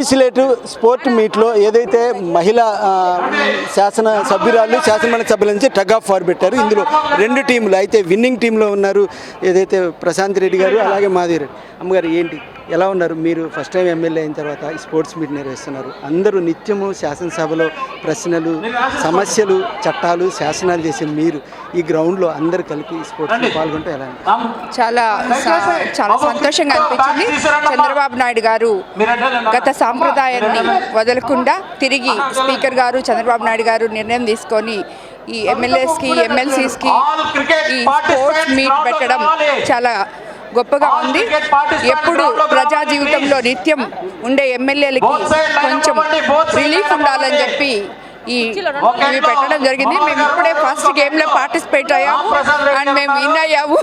Legislative sport మీట్లో ఏదైతే మహిళా శాసన సభ్యురాలు శాసనమండలి సభ్యుల నుంచి టగ్ ఆఫ్ వార్ పెట్టారు. ఇందులో రెండు టీంలు అయితే విన్నింగ్ టీంలో ఉన్నారు ఏదైతే ప్రశాంత్ రెడ్డి గారు అలాగే మాధవి అమ్మగారు ఏంటి? ఎలా ఉన్నారు? మీరు ఫస్ట్ టైం ఎమ్మెల్యే అయిన తర్వాత ఈ స్పోర్ట్స్ మీట్ నిర్వహిస్తున్నారు. అందరూ నిత్యము శాసనసభలో ప్రశ్నలు సమస్యలు చట్టాలు శాసనాలు చేసే మీరు ఈ గ్రౌండ్లో అందరు కలిపి ఈ స్పోర్ట్స్లో పాల్గొంటే ఎలా? చాలా చాలా సంతోషంగా అనిపించింది. చంద్రబాబు నాయుడు గారు గత సాంప్రదాయాన్ని వదలకుండా తిరిగి స్పీకర్ గారు చంద్రబాబు నాయుడు గారు నిర్ణయం తీసుకొని ఈ ఎమ్మెల్యేస్కి ఎమ్మెల్సీస్కి ఈ స్పోర్ట్స్ మీట్ పెట్టడం చాలా గొప్పగా ఉంది. ఎప్పుడు ప్రజా జీవితంలో నిత్యం ఉండే ఎమ్మెల్యేలకి కొంచెం రిలీఫ్ ఉండాలని చెప్పి ఈ ఇవి పెట్టడం జరిగింది. మేము ఇప్పుడే ఫస్ట్ గేమ్లో పార్టిసిపేట్ అయ్యాము. అండ్ మేము విన్ అయ్యాము.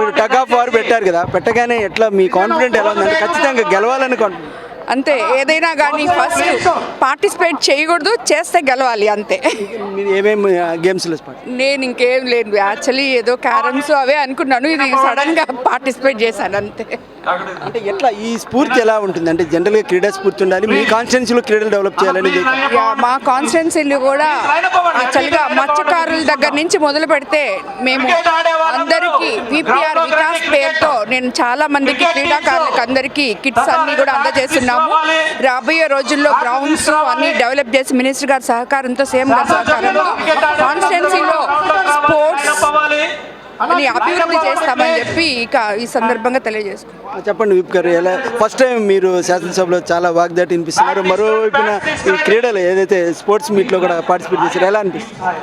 మీరు టగ్ ఆఫ్ వార్ పెట్టారు కదా. పెట్టగానే ఎట్లా మీ కాన్ఫిడెంట్ ఎలా ఉందంటే ఖచ్చితంగా గెలవాలని అంతే ఏదైనా కానీ ఫస్ట్ పార్టిసిపేట్ చేయకూడదు చేస్తే గెలవాలి అంతే. మీరు ఏమేమి గేమ్స్లో నేను ఇంకేం లేదు యాక్చువల్లీ ఏదో క్యారమ్స్ అవే అనుకున్నాను ఇది సడన్గా పార్టిసిపేట్ చేశాను అంతే. అంటే ఎట్లా ఈ స్ఫూర్తి ఎలా ఉంటుంది? అంటే జనరల్గా క్రీడా స్ఫూర్తి ఉండాలి మీ కాన్స్టిట్యున్సీలో క్రీడలు డెవలప్ చేయాలని. యా, మా కాన్స్టిట్యున్సీలు కూడా యాక్చువల్గా మత్స్యకారుల దగ్గర నుంచి మొదలు పెడితే మేము అందరికీ విపిఆర్ వికాస్ పేరుతో నేను చాలా మందికి క్రీడాకారులకు అందరికీ కిట్స్ అన్ని కూడా అందజేస్తున్నాము. రాబోయే రోజుల్లో గ్రౌండ్స్ అన్ని డెవలప్ చేసి మినిస్టర్ గారి సహకారంతో సీఎం గారి సహకారంతో కాన్స్టిట్యున్సీలో స్పోర్ట్స్ అభివృద్ధి చేస్తామని చెప్పి ఇక ఈ సందర్భంగా తెలియజేసుకున్నాం చెప్పండి విప్ గారు ఎలా ఫస్ట్ టైం మీరు శాసనసభలో చాలా వాగ్దాటి వినిపిస్తున్నారు మరోవైపున ఈ క్రీడలు ఏదైతే స్పోర్ట్స్ మీట్లో కూడా పార్టిసిపేట్ చేశారు ఎలా అనిపిస్తుంది?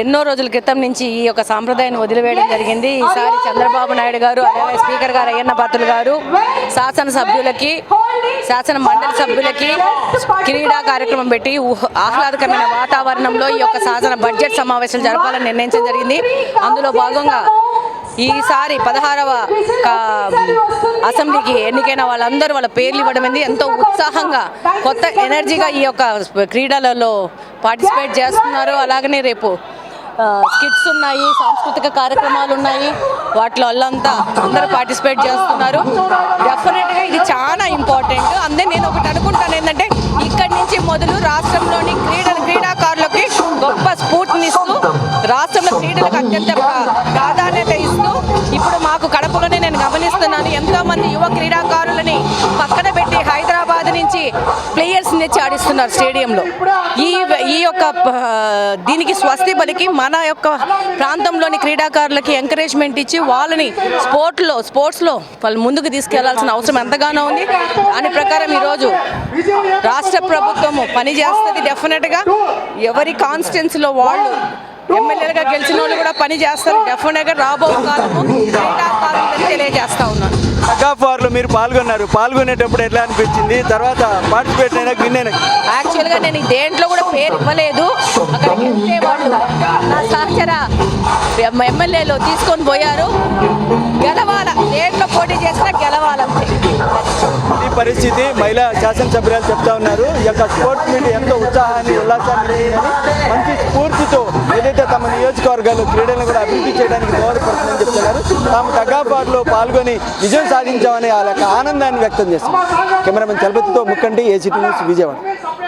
ఎన్నో రోజుల క్రితం నుంచి ఈ యొక్క సాంప్రదాయాన్ని వదిలివేయడం జరిగింది. ఈసారి చంద్రబాబు నాయుడు గారు అలాగే స్పీకర్ గారు అయ్యన్న పాత్రులు గారు శాసన సభ్యులకి శాసన మండలి సభ్యులకి క్రీడా కార్యక్రమం పెట్టి ఆహ్లాదకరమైన వాతావరణంలో ఈ యొక్క శాసన బడ్జెట్ సమావేశం జరపాలని నిర్ణయించడం జరిగింది. అందులో భాగంగా ఈసారి పదహారవ అసెంబ్లీకి ఎన్నికైన వాళ్ళందరూ వాళ్ళ పేర్లు ఇవ్వడం అనేది ఎంతో ఉత్సాహంగా కొత్త ఎనర్జీగా ఈ యొక్క క్రీడలలో పార్టిసిపేట్ చేస్తున్నారు. అలాగనే రేపు స్కిట్స్ ఉన్నాయి సాంస్కృతిక కార్యక్రమాలు ఉన్నాయి. వాటిలో అంతా అందరూ పార్టిసిపేట్ చేస్తున్నారు. డెఫినెట్గా ఇది చాలా ఇంపార్టెంట్ అందే నేను ఒకటి అనుకుంటాను ఏంటంటే ఇక్కడి నుంచి మొదలు రాష్ట్రంలోని క్రీడలు క్రీడాకారులకి గొప్ప స్ఫూర్తినిస్తూ రాష్ట్రంలో క్రీడలకు అత్యంత తెచ్చి ఆడిస్తున్నారు స్టేడియంలో. ఈ ఈ యొక్క దీనికి స్వస్తి పలికి మన యొక్క ప్రాంతంలోని క్రీడాకారులకి ఎంకరేజ్మెంట్ ఇచ్చి వాళ్ళని స్పోర్ట్లో స్పోర్ట్స్లో వాళ్ళు ముందుకు తీసుకెళ్ళాల్సిన అవసరం ఎంతగానో ఉంది. దాని ప్రకారం ఈరోజు రాష్ట్ర ప్రభుత్వము పనిచేస్తుంది డెఫినెట్గా ఎవరి కాన్స్టిట్యున్సీలో వాళ్ళు ఎమ్మెల్యేలుగా గెలిచిన వాళ్ళు కూడా పని చేస్తారు. డెఫినెట్గా రాబో కాలము తెలియజేస్తా ఉన్నాను. కప్ వార్లో మీరు పాల్గొన్నారు. పాల్గొనేటప్పుడు ఎట్లా అనిపించింది? తర్వాత పార్టిసిపేట్ అయినా విన్ అయినా? యాక్చువల్గా నేను దేంట్లో కూడా పేరు ఇవ్వలేదు. అక్కడికి వెళ్తే వాళ్ళు నా సహచర ఎమ్మెల్యేలు తీసుకొని పోయారు. గెలవాల. పరిస్థితి మహిళా శాసనసభ్యురాలు చెప్తా ఉన్నారు. ఈ యొక్క స్పోర్ట్స్ మీట్ ఎంతో ఉత్సాహాన్ని ఉల్లాసాన్ని మంచి స్ఫూర్తితో ఏదైతే తమ నియోజకవర్గాలు క్రీడలను కూడా అభివృద్ధి చేయడానికి దోహదపడుతుందని చెప్తున్నారు. తాము తగ్గాపాటులో పాల్గొని విజయం సాధించామని వాళ్ళ యొక్క ఆనందాన్ని వ్యక్తం చేస్తున్నారు కెమెరామెన్ చలపతితో ముక్కంటి ఏసీటీ న్యూస్ విజయవాడ.